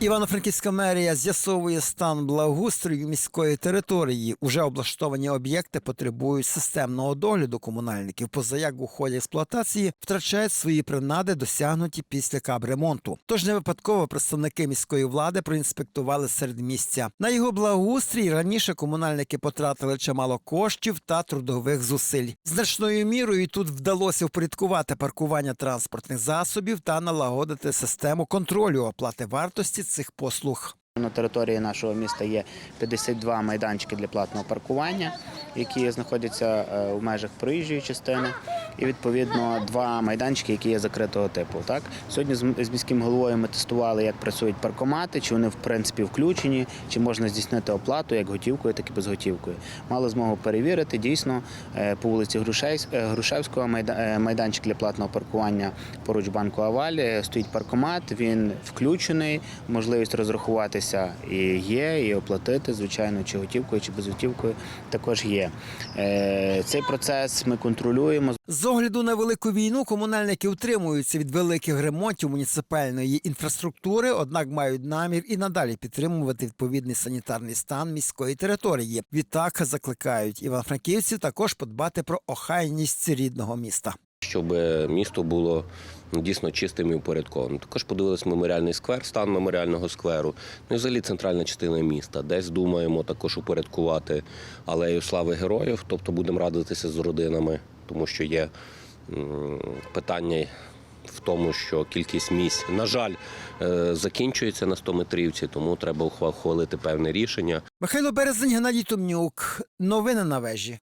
Івано-Франківська мерія з'ясовує стан благоустрою міської території. Уже облаштовані об'єкти потребують системного догляду комунальників. Поза як у ході експлуатації втрачають свої принади, досягнуті після капремонту. Тож не випадково представники міської влади проінспектували середмістя. На його благоустрій раніше комунальники потратили чимало коштів та трудових зусиль. Значною мірою тут вдалося впорядкувати паркування транспортних засобів та налагодити систему контролю оплати вартості цих послуг. На території нашого міста є 52 майданчики для платного паркування, які знаходяться е, в межах проїжджої частини, і відповідно два майданчики, які є закритого типу. Так сьогодні з міським головою ми тестували, як працюють паркомати, чи вони в принципі включені, чи можна здійснити оплату як готівкою, так і безготівкою. Мали змогу перевірити. Дійсно, е, по вулиці е, Грушевського е, майданчик для платного паркування поруч банку Аваль е, стоїть паркомат. Він включений, можливість розрахуватися і є, і оплатити, звичайно, чи готівкою, чи безготівкою також є. Цей процес ми контролюємо. З огляду на велику війну комунальники утримуються від великих ремонтів муніципальної інфраструктури, однак мають намір і надалі підтримувати відповідний санітарний стан міської території. Відтак закликають івано-франківців також подбати про охайність рідного міста. щоб місто було ну, дійсно чистим і упорядкованим. Також подивилися меморіальний сквер, стан меморіального скверу. Ну і взагалі центральна частина міста. Десь думаємо також упорядкувати алею слави героїв, тобто будемо радитися з родинами, тому що є питання. В тому, що кількість місць, на жаль, е, закінчується на 100 метрівці, тому треба ухва- ухвалити певне рішення. Михайло Березень, Геннадій Томнюк. Новини на вежі.